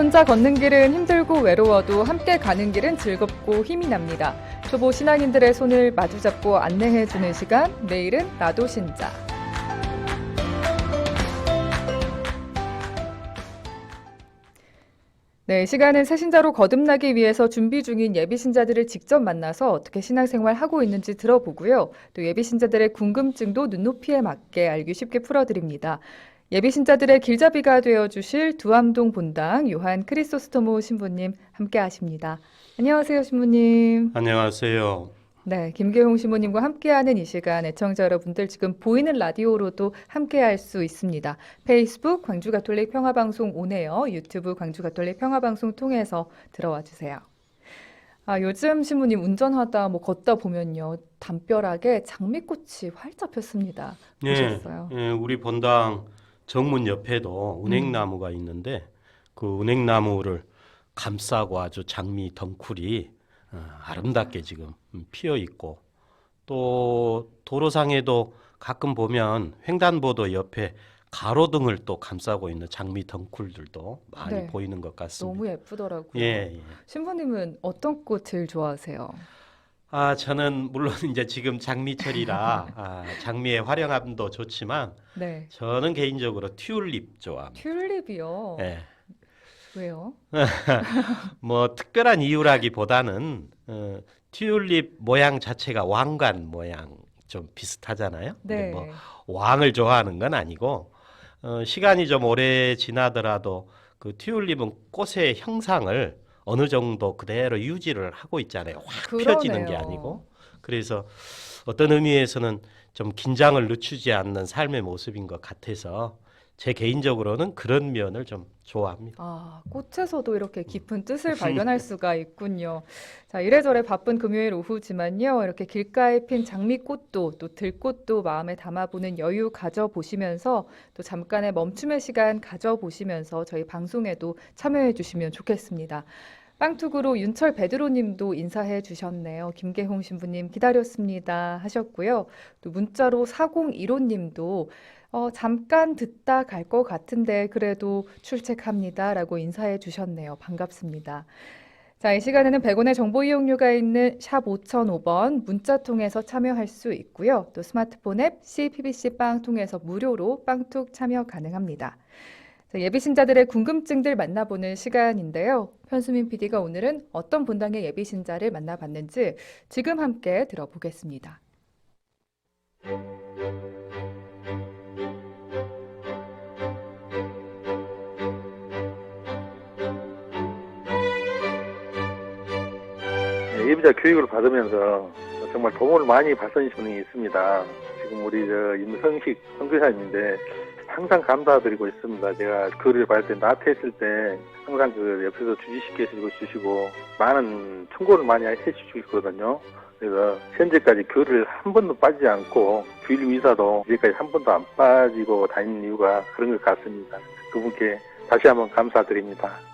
혼자 걷는 길은 힘들고 외로워도 함께 가는 길은 즐겁고 힘이 납니다. 초보 신앙인들의 손을 마주잡고 안내해주는 시간, 내일은 나도 신자. 네, 이 시간은 새신자로 거듭나기 위해서 준비 중인 예비신자들을 직접 만나서 어떻게 신앙생활 하고 있는지 들어보고요. 또 예비신자들의 궁금증도 눈높이에 맞게 알기 쉽게 풀어드립니다. 예비 신자들의 길잡이가 되어 주실 두암동 본당 요한 크리소스토모 신부님 함께 하십니다. 안녕하세요, 신부님. 안녕하세요. 네, 김계홍 신부님과 함께하는 이 시간 애청자 여러분들 지금 보이는 라디오로도 함께할 수 있습니다. 페이스북 광주 가톨릭 평화방송 오네요. 유튜브 광주 가톨릭 평화방송 통해서 들어와 주세요. 아, 요즘 신부님 운전하다 뭐 걷다 보면요. 담벼락에 장미꽃이 활짝 폈습니다. 보셨어요? 예, 우리 본당 정문 옆에도 은행나무가 있는데 그 은행나무를 감싸고 아주 장미 덩쿨이 어, 아름답게 지금 피어 있고 또 도로상에도 가끔 보면 횡단보도 옆에 가로등을 또 감싸고 있는 장미 덩쿨들도 많이 네. 보이는 것 같습니다. 너무 예쁘더라고요. 예, 예. 신부님은 어떤 꽃 제일 좋아하세요? 아, 저는 물론 이제 지금 장미철이라 아, 장미의 화려함도 좋지만 네. 저는 개인적으로 튤립 좋아합니다. 튤립이요. 예. 왜요? 뭐 특별한 이유라기보다는 어, 튤립 모양 자체가 왕관 모양 좀 비슷하잖아요. 근데 네. 뭐 왕을 좋아하는 건 아니고 어, 시간이 좀 오래 지나더라도 그 튤립은 꽃의 형상을 어느 정도 그대로 유지를 하고 있잖아요. 확 펴지는 게 그러네요. 아니고 그래서 어떤 의미에서는 좀 긴장을 늦추지 않는 삶의 모습인 것 같아서 제 개인적으로는 그런 면을 좀 좋아합니다. 아, 꽃에서도 이렇게 깊은 뜻을 발견할 수가 있군요. 자, 이래저래 바쁜 금요일 오후지만요. 이렇게 길가에 핀 장미꽃도 또 들꽃도 마음에 담아보는 여유 가져보시면서 또 잠깐의 멈춤의 시간 가져보시면서 저희 방송에도 참여해 주시면 좋겠습니다. 빵투구로 윤철 베드로님도 인사해 주셨네요. 김계홍 신부님 기다렸습니다 하셨고요. 또 문자로 4015님도 어, 잠깐 듣다 갈 것 같은데 그래도 출첵합니다 라고 인사해 주셨네요. 반갑습니다. 자, 이 시간에는 100원의 정보 이용료가 있는 샵 5005번 문자 통해서 참여할 수 있고요. 또 스마트폰 앱 CPBC 빵 통해서 무료로 빵툭 참여 가능합니다. 자, 예비 신자들의 궁금증들 만나보는 시간인데요. 현수민 PD가 오늘은 어떤 본당의 예비 신자를 만나봤는지 지금 함께 들어보겠습니다. 네, 예비자 교육을 받으면서 정말 도움을 많이 받은 분이 있습니다. 지금 우리 저 임성식 선교사님인데 항상 감사드리고 있습니다. 제가 글을 받을 때 나태했을 때 항상 그 옆에서 주지시켜 주시고 많은 충고를 많이 해주시고 있거든요. 그래서 현재까지 교를 한 번도 빠지지 않고 주일 미사도 이제까지 한 번도 안 빠지고 다니는 이유가 그런 것 같습니다. 그분께 다시 한번 감사드립니다.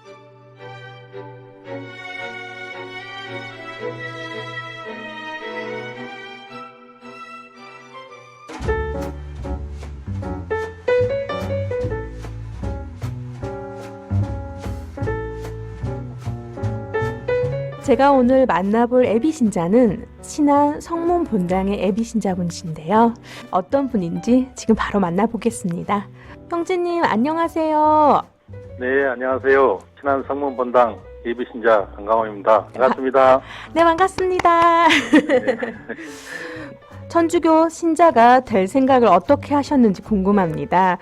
제가 오늘 만나볼 애비 신자는 신안 성문 본당의 애비 신자분이신데요. 어떤 분인지 지금 바로 만나보겠습니다. 형제님 안녕하세요. 네, 안녕하세요. 친한 성문 본당 예비신자 강강호입니다. 반갑습니다. 네 반갑습니다. 천주교 신자가 될 생각을 어떻게 하셨는지 궁금합니다.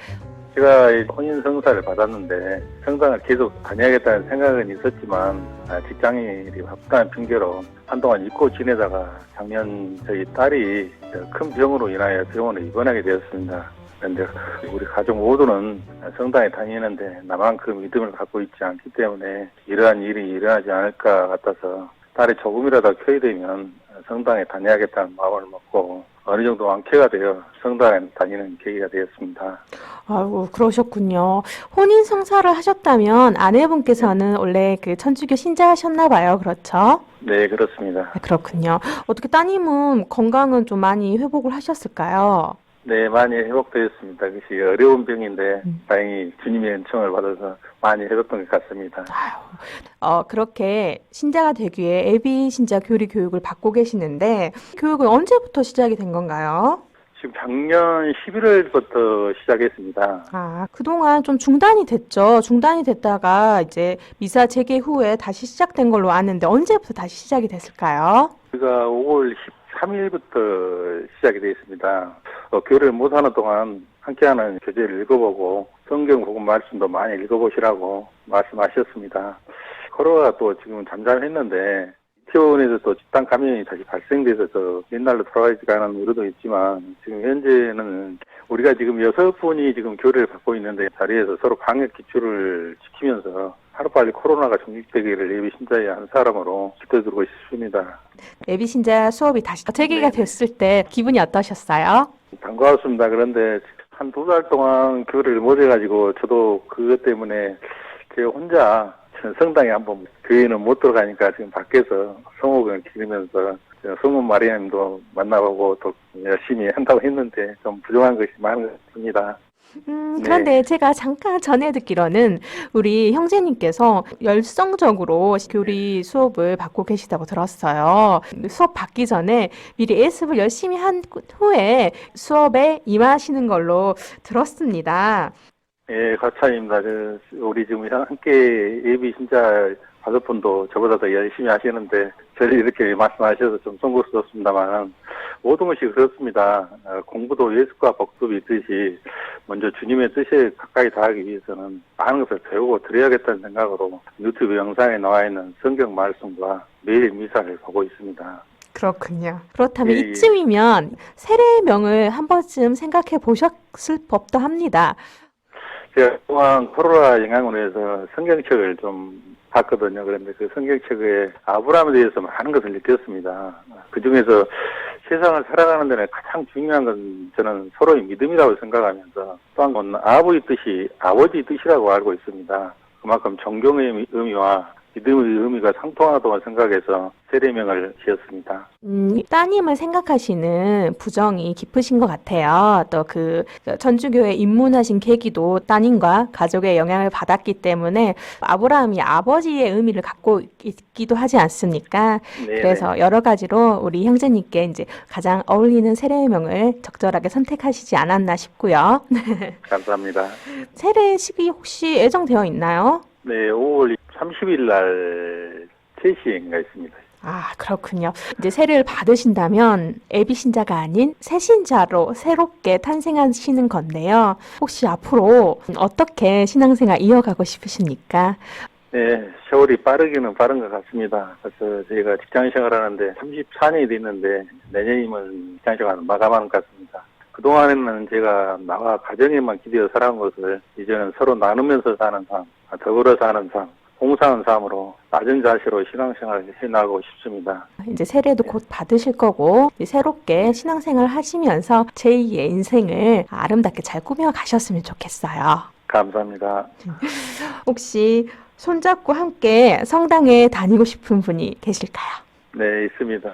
제가 이 혼인 성사를 받았는데 성당을 계속 다녀야겠다는 생각은 있었지만 아, 직장인이 바쁘다는 핑계로 한동안 잊고 지내다가 작년 저희 딸이 큰 병으로 인하여 병원에 입원하게 되었습니다. 그런데 우리 가족 모두는 성당에 다니는데 나만큼 믿음을 갖고 있지 않기 때문에 이러한 일이 일어나지 않을까 같아서 딸이 조금이라도 켜야 되면 성당에 다녀야겠다는 마음을 먹고 어느 정도 완쾌가 되어 성당에 다니는 계기가 되었습니다. 아이고 그러셨군요. 혼인 성사를 하셨다면 아내분께서는 원래 그 천주교 신자하셨나 봐요. 그렇죠? 네, 그렇습니다. 아, 그렇군요. 어떻게 따님은 건강은 좀 많이 회복을 하셨을까요? 네, 많이 회복되었습니다. 그것이 어려운 병인데 음. 다행히 주님의 은총을 받아서 많이 회복된 것 같습니다. 어, 그렇게 신자가 되기 위해 애비 신자 교리 교육을 받고 계시는데 교육은 언제부터 시작이 된 건가요? 지금 작년 11월부터 시작했습니다. 아, 그동안 좀 중단이 됐죠. 중단이 됐다가 이제 미사 재개 후에 다시 시작된 걸로 아는데 언제부터 다시 시작이 됐을까요? 우리가 5월 13일부터 시작이 되어 있습니다. 어, 교회를 못 하는 동안 함께하는 교재를 읽어보고 성경 복음 말씀도 많이 읽어보시라고 말씀하셨습니다. 코로나가 또 지금 잠잠했는데 티원에서 또 집단 감염이 다시 발생돼서 저 옛날로 돌아가지가 않은 우려도 있지만 지금 현재는 우리가 지금 여섯 분이 지금 교류를 받고 있는데 자리에서 서로 방역 기초를 지키면서 하루빨리 코로나가 종식되기를 예비 신자의 한 사람으로 기도드리고 싶습니다. 애비 신자 수업이 다시 재개가 네. 됐을 때 기분이 어떠셨어요? 반가웠습니다. 그런데 한 두 달 동안 교회를 못 해가지고 저도 그것 때문에 제가 혼자 성당에 한번 교회는 못 들어가니까 지금 밖에서 성호을 기르면서 성문 마리아님도 만나보고 또 열심히 한다고 했는데 좀 부족한 것이 같습니다. 음, 네. 그런데 제가 잠깐 전해 듣기로는 우리 형제님께서 열성적으로 교리 수업을 받고 계시다고 들었어요. 수업 받기 전에 미리 예습을 열심히 한 후에 수업에 임하시는 걸로 들었습니다. 예, 가차입니다. 그, 우리 지금 함께 예비 신자 다섯 분도 저보다 더 열심히 하시는데, 저를 이렇게 말씀하셔서 좀 송구스럽습니다만, 모든 것이 그렇습니다. 어, 공부도 예습과 복습이 있듯이, 먼저 주님의 뜻에 가까이 다하기 위해서는 많은 것을 배우고 드려야겠다는 생각으로 유튜브 영상에 나와 있는 성경 말씀과 매일 미사를 보고 있습니다. 그렇군요. 그렇다면 예, 예. 이쯤이면 세례명을 한 번쯤 생각해 보셨을 법도 합니다. 제가 또한 코로나 영향으로 해서 성경책을 좀 봤거든요. 그런데 그 성경책에 아브라함에 대해서 많은 것을 느꼈습니다. 그 중에서 세상을 살아가는 데는 가장 중요한 건 저는 서로의 믿음이라고 생각하면서 또한 건 아버지 뜻이 아버지 뜻이라고 알고 있습니다. 그만큼 존경의 의미- 의미와 믿음의 의미가 상통하다고 생각해서 세례명을 지었습니다. 음, 따님을 생각하시는 부정이 깊으신 것 같아요. 또 그 전주교회 입문하신 계기도 따님과 가족의 영향을 받았기 때문에 아브라함이 아버지의 의미를 갖고 있기도 하지 않습니까? 네, 그래서 여러 가지로 우리 형제님께 이제 가장 어울리는 세례명을 적절하게 선택하시지 않았나 싶고요. 네, 감사합니다. 세례식이 혹시 예정되어 있나요? 네, 5월 30일 날 3시인가 있습니다. 아, 그렇군요. 이제 세례를 받으신다면 애비 신자가 아닌 새 신자로 새롭게 탄생하시는 건데요. 혹시 앞으로 어떻게 신앙생활 이어가고 싶으십니까? 네, 세월이 빠르기는 빠른 것 같습니다. 그래서 저희가 직장 생활하는데 34년이 됐는데 내년이면 직장 생활을 마감하는 것 같습니다. 그동안에는 제가 나와 가정에만 기대어 살아온 것을 이제는 서로 나누면서 사는 삶, 더불어 사는 삶, 봉사하는 삶으로 낮은 자세로 신앙생활을 해나가고 싶습니다. 이제 세례도 곧 받으실 거고 새롭게 신앙생활 하시면서 제2의 인생을 아름답게 잘 꾸며 가셨으면 좋겠어요. 감사합니다. 혹시 손잡고 함께 성당에 다니고 싶은 분이 계실까요? 네, 있습니다.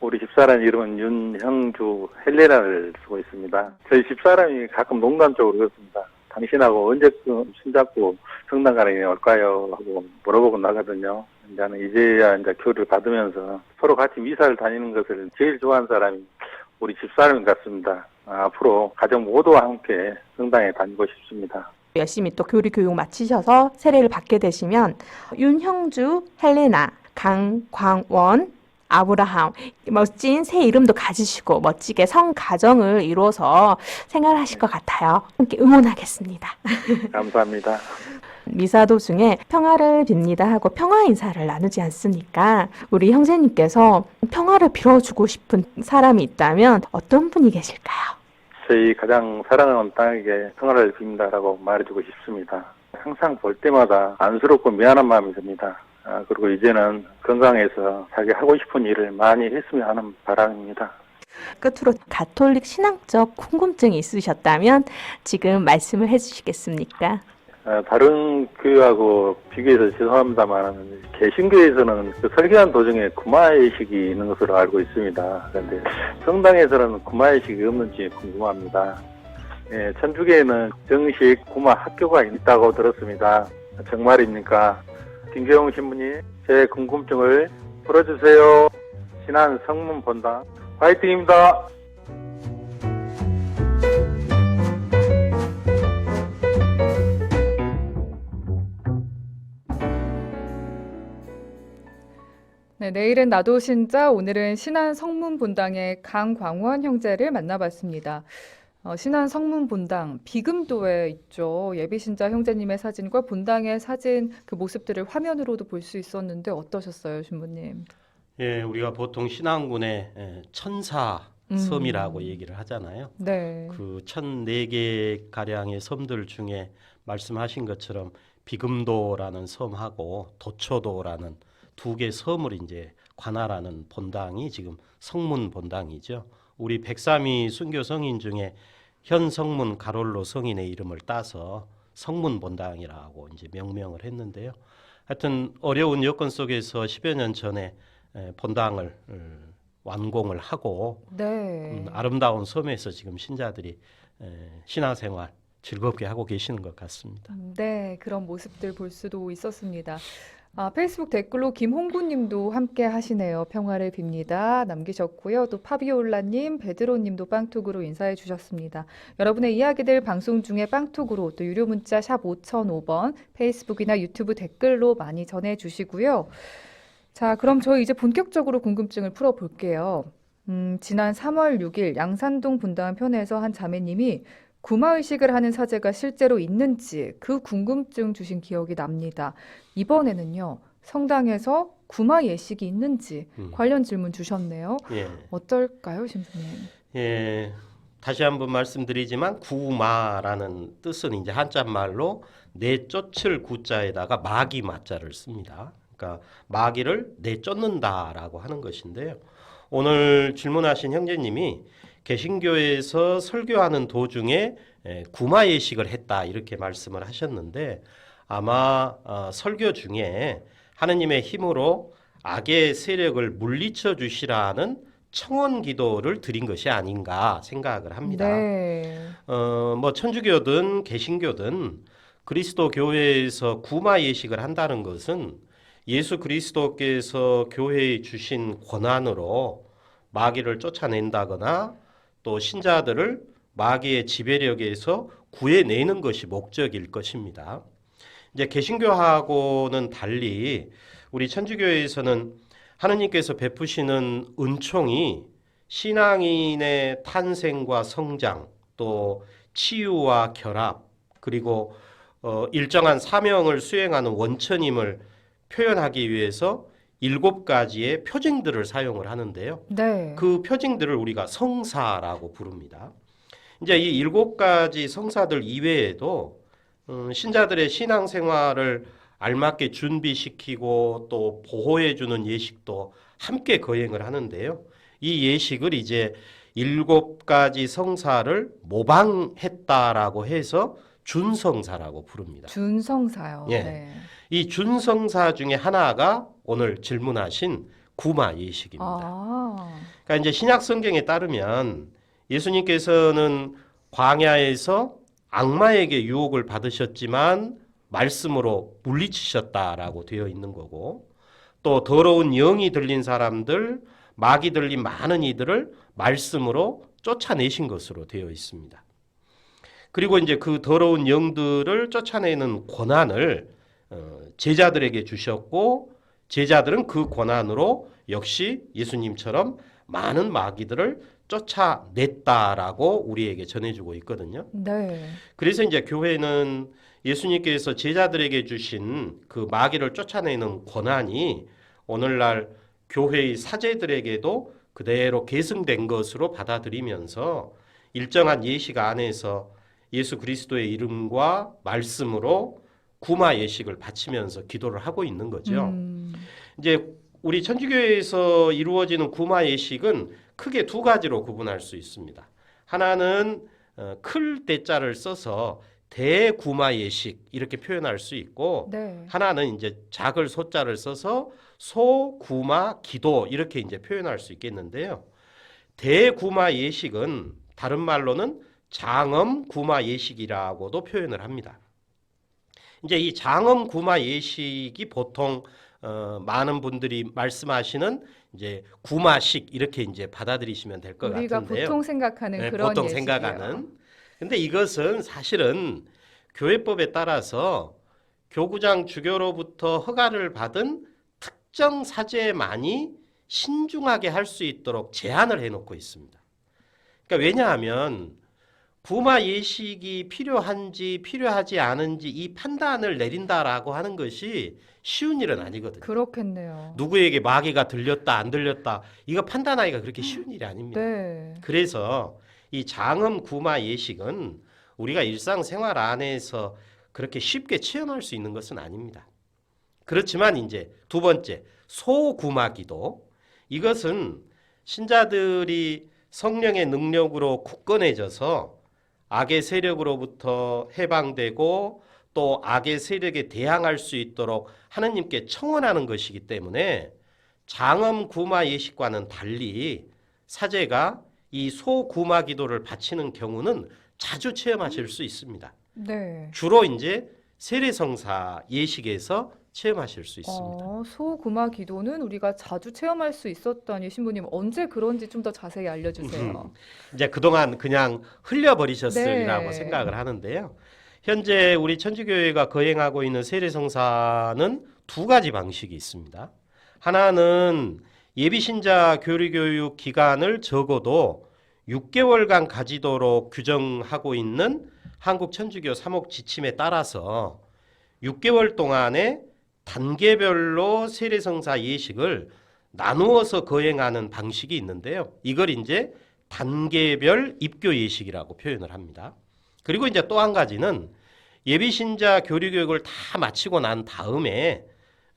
우리 집사람 이름은 윤형주 헬레나를 쓰고 있습니다. 저희 집사람이 가끔 농담적으로 그렇습니다. 당신하고 언제쯤 손잡고 성당 가는 게 올까요? 하고 물어보고 나가거든요. 이제는 이제야 이제 교류를 받으면서 서로 같이 미사를 다니는 것을 제일 좋아하는 사람이 우리 집사람 같습니다. 아, 앞으로 가정 모두와 함께 성당에 다니고 싶습니다. 열심히 또 교리 교육 마치셔서 세례를 받게 되시면 윤형주, 헬레나, 강광원, 아브라함 멋진 새 이름도 가지시고 멋지게 성 가정을 이루어서 생활하실 것 같아요. 함께 응원하겠습니다. 감사합니다. 미사 도 중에 평화를 빕니다 하고 평화 인사를 나누지 않습니까? 우리 형제님께서 평화를 빌어주고 싶은 사람이 있다면 어떤 분이 계실까요? 저희 가장 사랑하는 딸에게 평화를 빕니다라고 말해주고 싶습니다. 항상 볼 때마다 안쓰럽고 미안한 마음이 듭니다. 아, 그리고 이제는 건강해서 자기 하고 싶은 일을 많이 했으면 하는 바람입니다. 끝으로 가톨릭 신앙적 궁금증이 있으셨다면 지금 말씀을 해주시겠습니까? 어, 다른 교회하고 비교해서 죄송합니다만 개신교에서는 그 설교한 도중에 구마의식이 있는 것으로 알고 있습니다. 그런데 성당에서는 구마의식이 없는지 궁금합니다. 예, 천주교에는 정식 구마 학교가 있다고 들었습니다. 정말입니까? 김경용 신부님, 제 궁금증을 풀어주세요. 신한 성문 본다. 화이팅입니다. 네, 내일은 나도 신자, 오늘은 신안 성문 본당의 강광원 형제를 만나봤습니다. 어, 신안 성문 본당 비금도에 있죠. 예비 신자 형제님의 사진과 본당의 사진 그 모습들을 화면으로도 볼 수 있었는데 어떠셨어요, 신부님? 예, 우리가 보통 신앙군의 예, 천사 음. 섬이라고 얘기를 하잖아요. 네. 그 천 네 개 가량의 섬들 중에 말씀하신 것처럼 비금도라는 섬하고 도초도라는 두 개 섬을 이제 관할하는 본당이 지금 성문 본당이죠. 우리 백삼이 순교 성인 중에 현 성문 가롤로 성인의 이름을 따서 성문 본당이라고 이제 명명을 했는데요. 하여튼 어려운 여건 속에서 10여 년 전에 에, 본당을 음, 완공을 하고 네. 음, 아름다운 섬에서 지금 신자들이 에, 신앙생활 즐겁게 하고 계시는 것 같습니다. 네, 그런 모습들 볼 수도 있었습니다. 아, 페이스북 댓글로 김홍구님도 함께 하시네요. 평화를 빕니다. 남기셨고요. 또 파비올라님, 베드로님도 빵톡으로 인사해 주셨습니다. 여러분의 이야기들 방송 중에 빵톡으로 또 유료 문자 샵 5005번 페이스북이나 유튜브 댓글로 많이 전해 주시고요. 자, 그럼 저희 이제 본격적으로 궁금증을 풀어볼게요. 음, 지난 3월 6일 양산동 분당 편에서 한 자매님이 구마의식을 하는 사제가 실제로 있는지 그 궁금증 주신 기억이 납니다. 이번에는요, 성당에서 구마 예식이 있는지 음. 관련 질문 주셨네요. 예, 어떨까요, 신부님? 예, 다시 한번 말씀드리지만 구마라는 뜻은 이제 한자 말로 내쫓을 구자에다가 마기 마자를 씁니다. 그러니까 마기를 내쫓는다라고 하는 것인데요. 오늘 질문하신 형제님이 개신교에서 설교하는 도중에 에, 구마 예식을 했다 이렇게 말씀을 하셨는데 아마 어, 설교 중에 하느님의 힘으로 악의 세력을 물리쳐 주시라는 청원 기도를 드린 것이 아닌가 생각을 합니다. 네. 어, 뭐 천주교든 개신교든 그리스도 교회에서 구마 예식을 한다는 것은 예수 그리스도께서 교회에 주신 권한으로 마귀를 쫓아낸다거나 또 신자들을 마귀의 지배력에서 구해내는 것이 목적일 것입니다. 이제 개신교하고는 달리 우리 천주교에서는 하느님께서 베푸시는 은총이 신앙인의 탄생과 성장 또 치유와 결합 그리고 어, 일정한 사명을 수행하는 원천임을 표현하기 위해서 일곱 가지의 표징들을 사용을 하는데요. 네. 그 표징들을 우리가 성사라고 부릅니다. 이제 이 일곱 가지 성사들 이외에도 음, 신자들의 신앙생활을 알맞게 준비시키고 또 보호해주는 예식도 함께 거행을 하는데요. 이 예식을 이제 일곱 가지 성사를 모방했다라고 해서 준성사라고 부릅니다. 준성사요. 예. 네. 이 준성사 중에 하나가 오늘 질문하신 구마 예식입니다. 아. 그러니까 이제 신약 성경에 따르면 예수님께서는 광야에서 악마에게 유혹을 받으셨지만 말씀으로 물리치셨다라고 되어 있는 거고 또 더러운 영이 들린 사람들 마귀 들린 많은 이들을 말씀으로 쫓아내신 것으로 되어 있습니다. 그리고 이제 그 더러운 영들을 쫓아내는 권한을 어, 제자들에게 주셨고 제자들은 그 권한으로 역시 예수님처럼 많은 마귀들을 쫓아냈다라고 우리에게 전해주고 있거든요. 네. 그래서 이제 교회는 예수님께서 제자들에게 주신 그 마귀를 쫓아내는 권한이 오늘날 교회의 사제들에게도 그대로 계승된 것으로 받아들이면서 일정한 예식 안에서 예수 그리스도의 이름과 말씀으로 구마 예식을 바치면서 기도를 하고 있는 거죠. 음. 이제 우리 천주교에서 이루어지는 구마 예식은 크게 두 가지로 구분할 수 있습니다. 하나는 어, 클 대자를 써서 대구마 예식 이렇게 표현할 수 있고 네. 하나는 이제 작을 소자를 써서 소구마 기도 이렇게 이제 표현할 수 있겠는데요. 대구마 예식은 다른 말로는 장엄 구마 예식이라고도 표현을 합니다. 이제 이 장엄 구마 예식이 보통 어, 많은 분들이 말씀하시는 이제 구마식 이렇게 이제 받아들이시면 될 것 같은데요. 보통 생각하는 네, 그런 보통 예식이요. 생각하는. 근데 이것은 사실은 교회법에 따라서 교구장 주교로부터 허가를 받은 특정 사제만이 신중하게 할 수 있도록 제한을 해놓고 있습니다. 그러니까 왜냐하면 부마 예식이 필요한지 필요하지 않은지 이 판단을 내린다라고 하는 것이 쉬운 일은 아니거든요. 그렇겠네요. 누구에게 마귀가 들렸다 안 들렸다 이거 판단하기가 그렇게 쉬운 일이 아닙니다. 네. 그래서 이 장엄 구마 예식은 우리가 일상생활 안에서 그렇게 쉽게 체험할 수 있는 것은 아닙니다. 그렇지만 이제 두 번째 소구마 기도 이것은 신자들이 성령의 능력으로 굳건해져서 악의 세력으로부터 해방되고 또 악의 세력에 대항할 수 있도록 하느님께 청원하는 것이기 때문에 장엄 구마 예식과는 달리 사제가 이 소구마 기도를 바치는 경우는 자주 체험하실 수 있습니다. 네. 주로 이제 세례성사 예식에서 체험하실 수 있습니다. 어, 소구마 기도는 우리가 자주 체험할 수 있었다니 신부님 언제 그런지 좀 더 자세히 알려주세요. 이제 그동안 그냥 흘려버리셨으리라고 네. 생각을 하는데요. 현재 우리 천주교회가 거행하고 있는 세례성사는 두 가지 방식이 있습니다. 하나는 예비신자 교리교육 기간을 적어도 6개월간 가지도록 규정하고 있는 한국 천주교 사목 지침에 따라서 6개월 동안에 단계별로 세례성사 예식을 나누어서 거행하는 방식이 있는데요. 이걸 이제 단계별 입교 예식이라고 표현을 합니다. 그리고 이제 또 한 가지는 예비신자 교리 교육을 다 마치고 난 다음에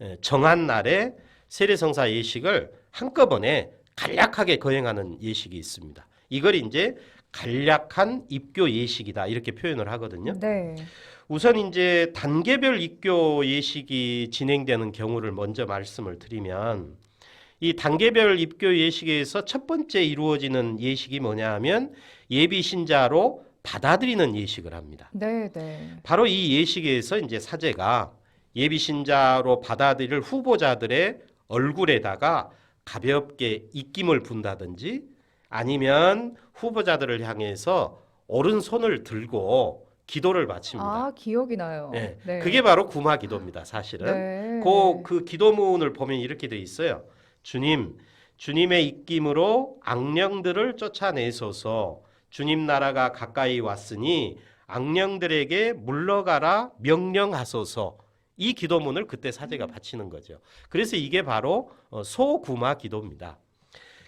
에, 정한 날에 세례성사 예식을 한꺼번에 간략하게 거행하는 예식이 있습니다. 이걸 이제 간략한 입교 예식이다 이렇게 표현을 하거든요. 네. 우선 이제 단계별 입교 예식이 진행되는 경우를 먼저 말씀을 드리면 이 단계별 입교 예식에서 첫 번째 이루어지는 예식이 뭐냐 하면 예비 신자로 받아들이는 예식을 합니다. 네, 네. 바로 이 예식에서 이제 사제가 예비 신자로 받아들일 후보자들의 얼굴에다가 가볍게 입김을 분다든지 아니면 후보자들을 향해서 오른손을 들고 기도를 바칩니다. 아, 기억이 나요. 네. 네. 그게 바로 구마 기도입니다, 사실은. 네. 그, 그 기도문을 보면 이렇게 돼 있어요. 주님, 주님의 입김으로 악령들을 쫓아내소서. 주님 나라가 가까이 왔으니 악령들에게 물러가라 명령하소서. 이 기도문을 그때 사제가 바치는 거죠. 그래서 이게 바로 어, 소구마 기도입니다.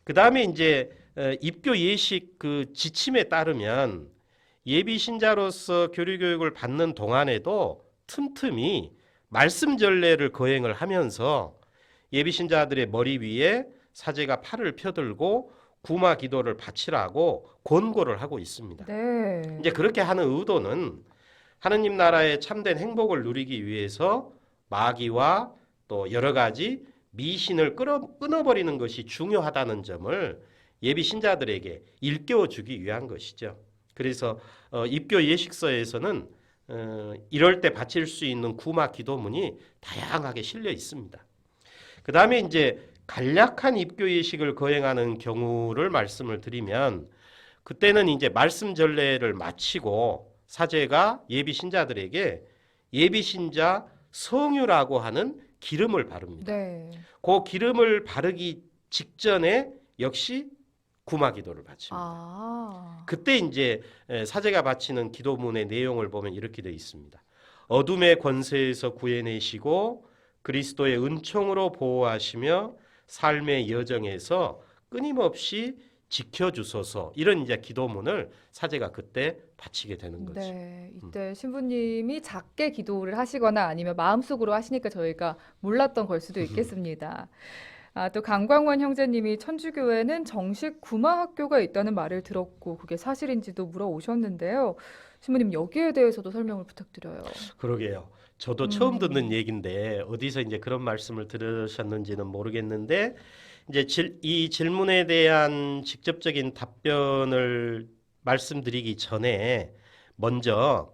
그 다음에 이제 어, 입교 예식 그 지침에 따르면 예비 신자로서 교리 교육을 받는 동안에도 틈틈이 말씀 전례를 거행을 하면서 예비 신자들의 머리 위에 사제가 팔을 펴들고 구마 기도를 바치라고 권고를 하고 있습니다. 네. 이제 그렇게 하는 의도는 하느님 나라의 참된 행복을 누리기 위해서 마귀와 또 여러 가지 미신을 끊어, 끊어버리는 것이 중요하다는 점을 예비 신자들에게 일깨워 주기 위한 것이죠. 그래서 어, 입교 예식서에서는 어, 이럴 때 바칠 수 있는 구마 기도문이 다양하게 실려 있습니다. 그 다음에 이제 간략한 입교 예식을 거행하는 경우를 말씀을 드리면 그때는 이제 말씀 전례를 마치고 사제가 예비 신자들에게 예비 신자 성유라고 하는 기름을 바릅니다. 네. 그 기름을 바르기 직전에 역시 구마 기도를 바칩니다. 아. 그때 이제 에, 사제가 바치는 기도문의 내용을 보면 이렇게 되어 있습니다. 어둠의 권세에서 구해내시고 그리스도의 은총으로 보호하시며 삶의 여정에서 끊임없이 지켜주소서 이런 이제 기도문을 사제가 그때 바치게 되는 거죠. 네, 음. 이때 신부님이 작게 기도를 하시거나 아니면 마음속으로 하시니까 저희가 몰랐던 걸 수도 있겠습니다. 아, 또 강광원 형제님이 천주교회는 정식 구마 학교가 있다는 말을 들었고 그게 사실인지도 물어오셨는데요. 신부님 여기에 대해서도 설명을 부탁드려요. 그러게요. 저도 처음 음. 듣는 얘기인데 어디서 이제 그런 말씀을 들으셨는지는 모르겠는데 이제 질, 이 질문에 대한 직접적인 답변을 말씀드리기 전에 먼저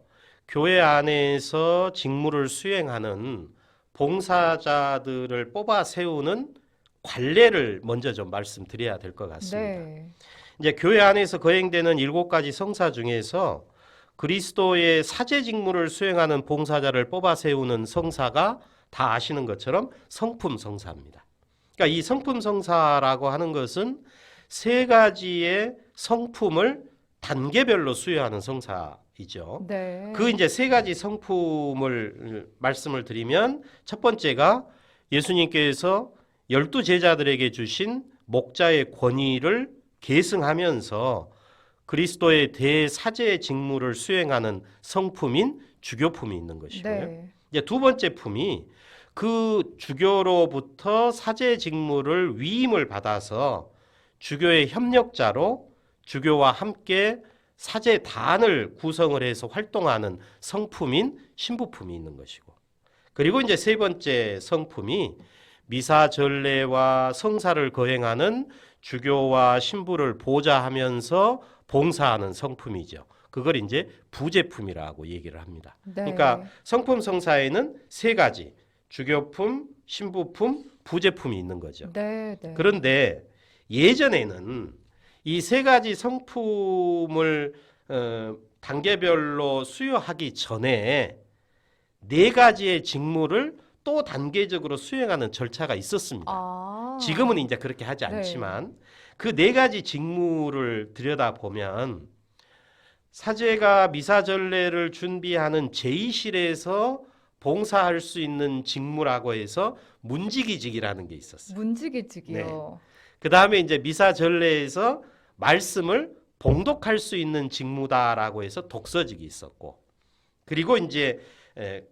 교회 안에서 직무를 수행하는 봉사자들을 뽑아 세우는 관례를 먼저 좀 말씀드려야 될 것 같습니다. 네. 이제 교회 안에서 거행되는 일곱 가지 성사 중에서 그리스도의 사제 직무를 수행하는 봉사자를 뽑아 세우는 성사가 다 아시는 것처럼 성품 성사입니다. 그러니까 이 성품 성사라고 하는 것은 세 가지의 성품을 단계별로 수여하는 성사이죠. 네. 그 이제 세 가지 성품을 말씀을 드리면 첫 번째가 예수님께서 열두 제자들에게 주신 목자의 권위를 계승하면서 그리스도의 대사제의 직무를 수행하는 성품인 주교품이 있는 것이고요. 네. 이제 두 번째 품이 그 주교로부터 사제 직무를 위임을 받아서 주교의 협력자로 주교와 함께 사제 단을 구성을 해서 활동하는 성품인 신부품이 있는 것이고 그리고 이제 세 번째 성품이 미사 전례와 성사를 거행하는 주교와 신부를 보좌하면서 봉사하는 성품이죠. 그걸 이제 부제품이라고 얘기를 합니다. 네. 그러니까 성품 성사에는 세 가지 주교품, 신부품, 부제품이 있는 거죠. 네, 네. 그런데 예전에는 이 세 가지 성품을 어, 단계별로 수여하기 전에 네 가지의 직무를 또 단계적으로 수행하는 절차가 있었습니다. 아. 지금은 이제 그렇게 하지 네. 않지만 그 네 가지 직무를 들여다 보면 사제가 미사 전례를 준비하는 제의실에서 봉사할 수 있는 직무라고 해서 문지기직이라는 게 있었어요. 문지기직이요. 그 다음에 이제 미사 전례에서 말씀을 봉독할 수 있는 직무다라고 해서 독서직이 있었고, 그리고 이제 에,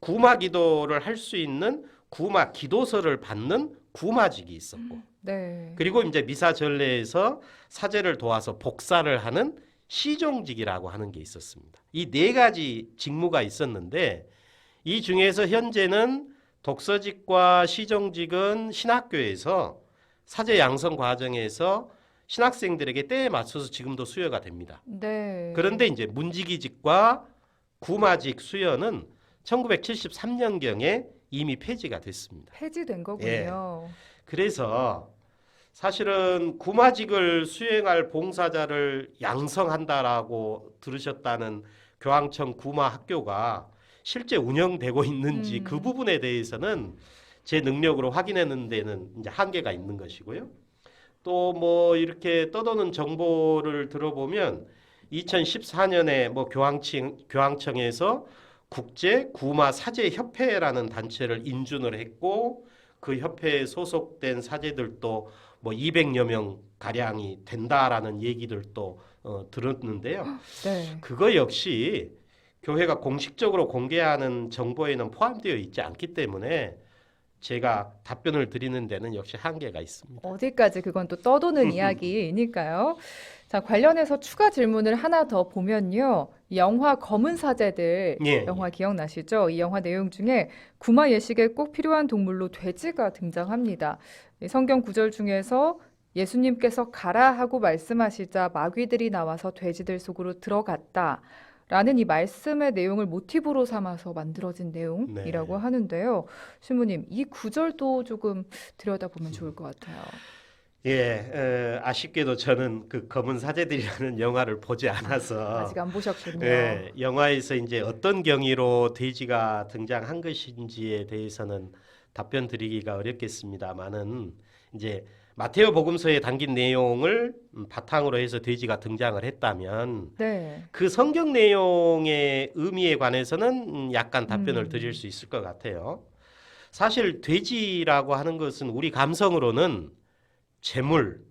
구마 기도를 할 수 있는 구마 기도서를 받는 구마직이 있었고, 네. 그리고 이제 미사 전례에서 사제를 도와서 복사를 하는 시종직이라고 하는 게 있었습니다. 이 네 가지 직무가 있었는데 이 중에서 현재는 독서직과 시종직은 신학교에서 사제 양성 과정에서 신학생들에게 때에 맞춰서 지금도 수여가 됩니다. 네. 그런데 이제 문지기직과 구마직 수여는 1973년경에 이미 폐지가 됐습니다. 폐지된 거군요. 예. 그래서 사실은 구마직을 수행할 봉사자를 양성한다라고 들으셨다는 교황청 구마 학교가 실제 운영되고 있는지 음. 그 부분에 대해서는 제 능력으로 확인하는 데는 이제 한계가 있는 것이고요. 또 뭐 이렇게 떠도는 정보를 들어보면 2014년에 뭐 교황청 교황청에서 국제 구마 사제 협회라는 단체를 인준을 했고 그 협회에 소속된 사제들도 뭐 200여 명 가량이 된다라는 얘기들도 어, 들었는데요. 네. 그거 역시 교회가 공식적으로 공개하는 정보에는 포함되어 있지 않기 때문에 제가 답변을 드리는 데는 역시 한계가 있습니다. 어디까지 그건 또 떠도는 이야기이니까요. 자, 관련해서 추가 질문을 하나 더 보면요. 이 영화 검은 사제들 예, 영화 기억나시죠? 이 영화 내용 중에 구마 예식에 꼭 필요한 동물로 돼지가 등장합니다. 이 성경 구절 중에서 예수님께서 가라 하고 말씀하시자 마귀들이 나와서 돼지들 속으로 들어갔다. 라는 이 말씀의 내용을 모티브로 삼아서 만들어진 내용이라고 네. 하는데요. 신부님, 이 구절도 조금 들여다보면 좋을 것 같아요. 예, 에, 아쉽게도 저는 그 검은 사제들이라는 영화를 보지 않아서 아직 안 보셨군요. 예, 영화에서 이제 어떤 경위로 돼지가 등장한 것인지에 대해서는 답변 드리기가 어렵겠습니다만은 이제 마테오 복음서에 담긴 내용을 음, 바탕으로 해서 돼지가 등장을 했다면 네. 그 성경 내용의 의미에 관해서는 음, 약간 답변을 음. 드릴 수 있을 것 같아요. 사실 돼지라고 하는 것은 우리 감성으로는 재물,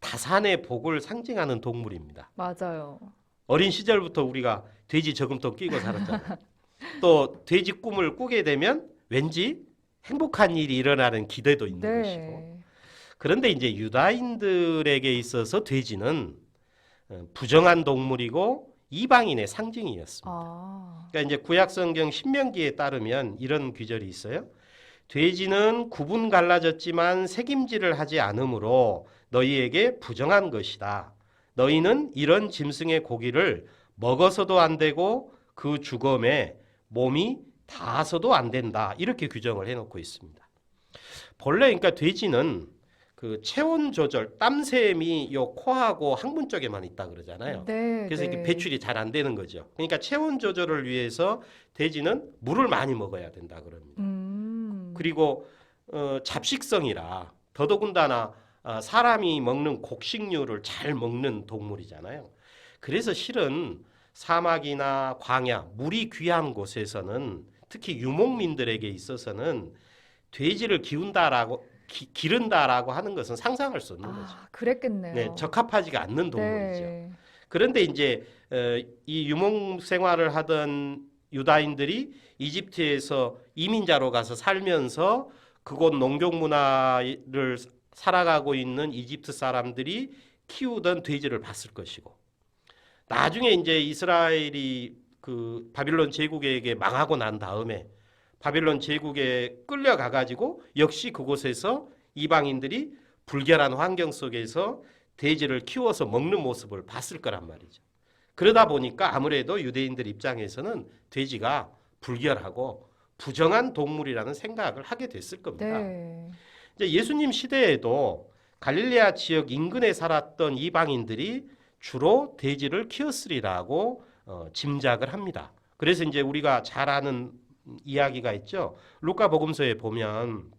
다산의 복을 상징하는 동물입니다. 맞아요. 어린 시절부터 우리가 돼지 저금통 끼고 살았잖아요. 또 돼지 꿈을 꾸게 되면 왠지 행복한 일이 일어나는 기대도 있는 것이고. 네. 그런데 이제 유다인들에게 있어서 돼지는 어, 부정한 동물이고 이방인의 상징이었습니다. 아. 그러니까 이제 구약 성경 신명기에 따르면 이런 귀절이 있어요. 돼지는 구분 갈라졌지만 책임질을 하지 않으므로 너희에게 부정한 것이다. 너희는 이런 짐승의 고기를 먹어서도 안 되고 그 주검에 몸이 닿아서도 안 된다. 이렇게 규정을 해놓고 있습니다. 본래 그러니까 돼지는 그 체온 조절, 땀샘이 요 코하고 항문 쪽에만 있다 그러잖아요. 네. 그래서 네. 이렇게 배출이 잘 안 되는 거죠. 그러니까 체온 조절을 위해서 돼지는 물을 많이 먹어야 된다 그럽니다. 음. 그리고 어, 잡식성이라 더더군다나 아, 사람이 먹는 곡식류를 잘 먹는 동물이잖아요. 그래서 실은 사막이나 광야, 물이 귀한 곳에서는 특히 유목민들에게 있어서는 돼지를 기운다라고 기, 기른다라고 하는 것은 상상할 수 없는 거죠. 아, 그랬겠네요. 네, 적합하지가 않는 동물이죠. 네. 그런데 이제 어, 이 유목 생활을 하던 유다인들이 이집트에서 이민자로 가서 살면서 그곳 농경 문화를 살아가고 있는 이집트 사람들이 키우던 돼지를 봤을 것이고 나중에 이제 이스라엘이 그 바빌론 제국에게 망하고 난 다음에 바빌론 제국에 끌려가 가지고 역시 그곳에서 이방인들이 불결한 환경 속에서 돼지를 키워서 먹는 모습을 봤을 거란 말이죠. 그러다 보니까 아무래도 유대인들 입장에서는 돼지가 불결하고 부정한 동물이라는 생각을 하게 됐을 겁니다. 네. 이제 예수님 시대에도 갈릴레아 지역 인근에 살았던 이방인들이 주로 돼지를 키웠으리라고 어, 짐작을 합니다. 그래서 이제 우리가 잘 아는 이야기가 있죠. 루카 복음서에 보면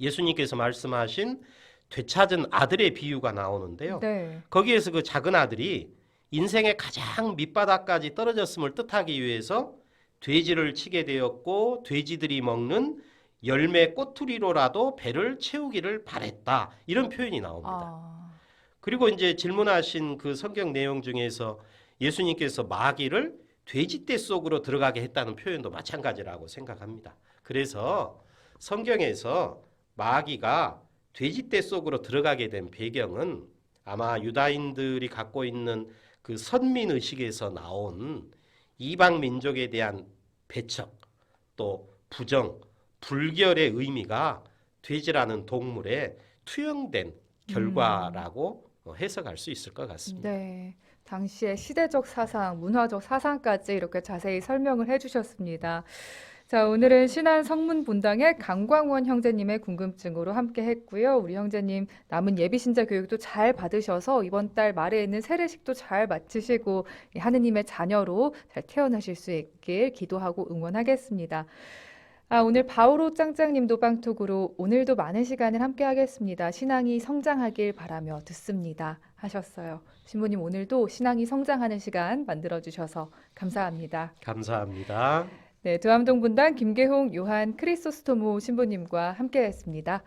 예수님께서 말씀하신 되찾은 아들의 비유가 나오는데요. 네. 거기에서 그 작은 아들이 인생의 가장 밑바닥까지 떨어졌음을 뜻하기 위해서 돼지를 치게 되었고 돼지들이 먹는 열매 꼬투리로라도 배를 채우기를 바랬다. 이런 표현이 나옵니다. 아. 그리고 이제 질문하신 그 성경 내용 중에서 예수님께서 마귀를 돼지떼 속으로 들어가게 했다는 표현도 마찬가지라고 생각합니다. 그래서 성경에서 마귀가 돼지떼 속으로 들어가게 된 배경은 아마 유다인들이 갖고 있는 그 선민 의식에서 나온 이방 민족에 대한 배척 또 부정 불결의 의미가 돼지라는 동물에 투영된 결과라고 어, 해석할 수 있을 것 같습니다. 네. 당시의 시대적 사상, 문화적 사상까지 이렇게 자세히 설명을 해주셨습니다. 자, 오늘은 신한 성문 본당의 강광원 형제님의 궁금증으로 함께 했고요. 우리 형제님 남은 예비 신자 교육도 잘 받으셔서 이번 달 말에 있는 세례식도 잘 마치시고 이 하느님의 자녀로 잘 태어나실 수 있길 기도하고 응원하겠습니다. 아, 오늘 바오로 짱짱님도 빵톡으로 오늘도 많은 시간을 함께 하겠습니다. 신앙이 성장하길 바라며 듣습니다. 하셨어요. 신부님 오늘도 신앙이 성장하는 시간 만들어 주셔서 감사합니다. 감사합니다. 네, 두암동 분당 김계홍, 요한 크리소스토모 신부님과 함께했습니다.